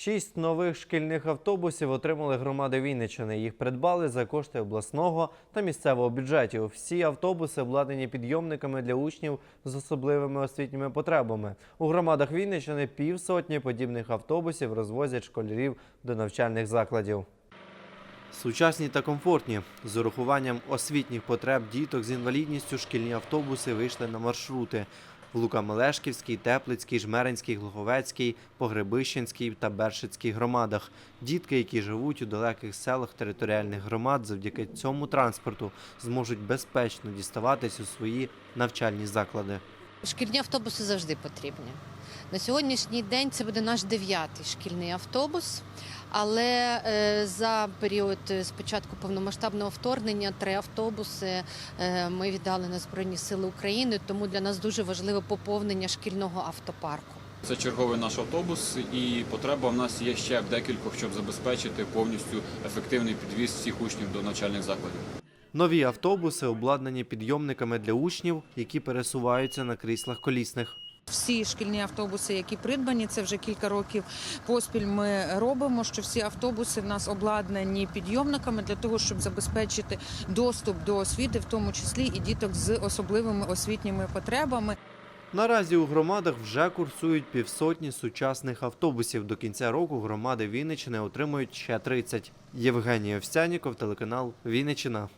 Шість нових шкільних автобусів отримали громади Вінниччини. Їх придбали за кошти обласного та місцевого бюджетів. Всі автобуси обладнані підйомниками для учнів з особливими освітніми потребами. У громадах Вінниччини півсотні подібних автобусів розвозять школярів до навчальних закладів. Сучасні та комфортні з урахуванням освітніх потреб діток з інвалідністю шкільні автобуси вийшли на маршрути в Лука-Мелешківській, Теплицькій, Жмеринській, Глуховецькій, Погребищенській та Бершицькій громадах. Дітки, які живуть у далеких селах територіальних громад, завдяки цьому транспорту зможуть безпечно діставатись у свої навчальні заклади. Шкільні автобуси завжди потрібні. На сьогоднішній день це буде наш дев'ятий шкільний автобус. Але е, за період е, з початку повномасштабного вторгнення три автобуси е, ми віддали на Збройні Сили України. Тому для нас дуже важливе поповнення шкільного автопарку. Це черговий наш автобус, і потреба в нас є ще в декількох, щоб забезпечити повністю ефективний підвіз всіх учнів до навчальних закладів. Нові автобуси обладнані підйомниками для учнів, які пересуваються на кріслах колісних. Всі шкільні автобуси, які придбані, це вже кілька років поспіль. Ми робимо, що всі автобуси в нас обладнані підйомниками для того, щоб забезпечити доступ до освіти, в тому числі і діток з особливими освітніми потребами. Наразі у громадах вже курсують півсотні сучасних автобусів. До кінця року громади Вінниччини отримують ще 30. Євгеній Овсяніков, телеканал Вінниччина.